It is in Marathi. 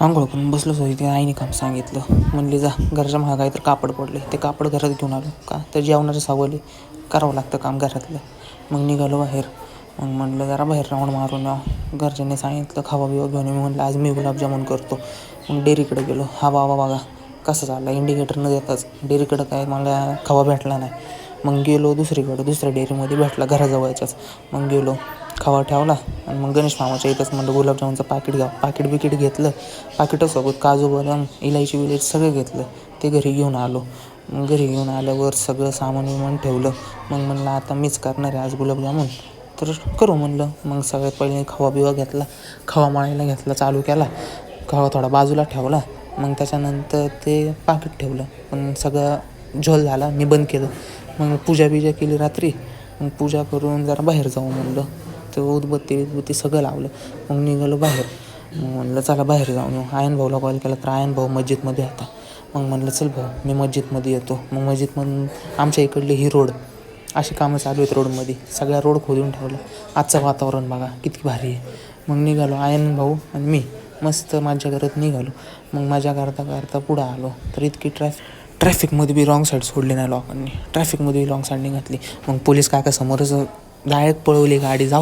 आंघोळ करून बसलोच होती ते आईने काम सांगितलं. म्हणले जा घरच्या महागाई तर कापड पडले. ते कापड घरात घेऊन आलो. का? तर जेवणाचं सावली करावं लागतं काम घरातलं. मग निघालो बाहेर. मग म्हणलं जरा बाहेर राऊंड मारून या घरच्यांनी सांगितलं खावा बिवा घेऊन मी म्हणलं आज मी गुलाबजामुन करतो. मग डेअरीकडे गेलो. हा बाबा बघा कसं चाललं इंडिकेटर न देताच. डेअरीकडं काय? मला खवा भेटला नाही. मग गेलो दुसरीकडं दुसऱ्या डेअरीमध्ये भेटला घराजवळच्याच. मग गेलो खवा ठेवला आणि मग गणेश मामाच्या इथंच म्हणलं गुलाबजामुनचं पाकिट घ्या पाकिट बिकिट घेतलं. पाकिटासोबत काजू बदाम इलायची विलायची सगळं घेतलं. ते घरी घेऊन आलो. मग घरी घेऊन आल्यावर सगळं सामान विमान ठेवलं. मग म्हणलं आता मीच करणार आहे आज गुलाबजामुन. तर करू म्हणलं. मग सगळ्यात पहिले खवा बिवा घेतला. खवा मळायला घेतला चालू केला. खवा थोडा बाजूला ठेवला. मग त्याच्यानंतर ते पाकिट ठेवलं. पण सगळं झोल झाला. मी बंद केलं. मग पूजा बिजा केली रात्री. मग पूजा करून जरा बाहेर जाऊ म्हणलं. तर उदबत्ती उदबत्ती सगळं लावलं. मग निघालो बाहेर. मग म्हणलं चला बाहेर जाऊन येऊ. आयन भाऊला कॉल केला तर आयन भाऊ मस्जिदमध्ये होता मग म्हणलं चल भाऊ मी मस्जिदमध्ये येतो. मग मस्जिदमधून आमच्या इकडले ही रोड अशी कामं चालू आहेत रोडमध्ये. सगळ्या रोड खोदून ठेवलं. आजचं वातावरण बघा किती भारी आहे. मग निघालो आयन भाऊ आणि मी. मस्त माझ्या घरात निघालो. मग माझ्या करता करता पुढं आलो. तर इतकी ट्रॅफिक ट्रॅफिकमध्ये बी रॉंग साईड सोडली नाही लोकांनी. ट्रॅफिकमध्ये बी रॉंग साईडने घातली. मग पोलीस काका समोरच डायरेक्ट पळवली गाडी जाऊ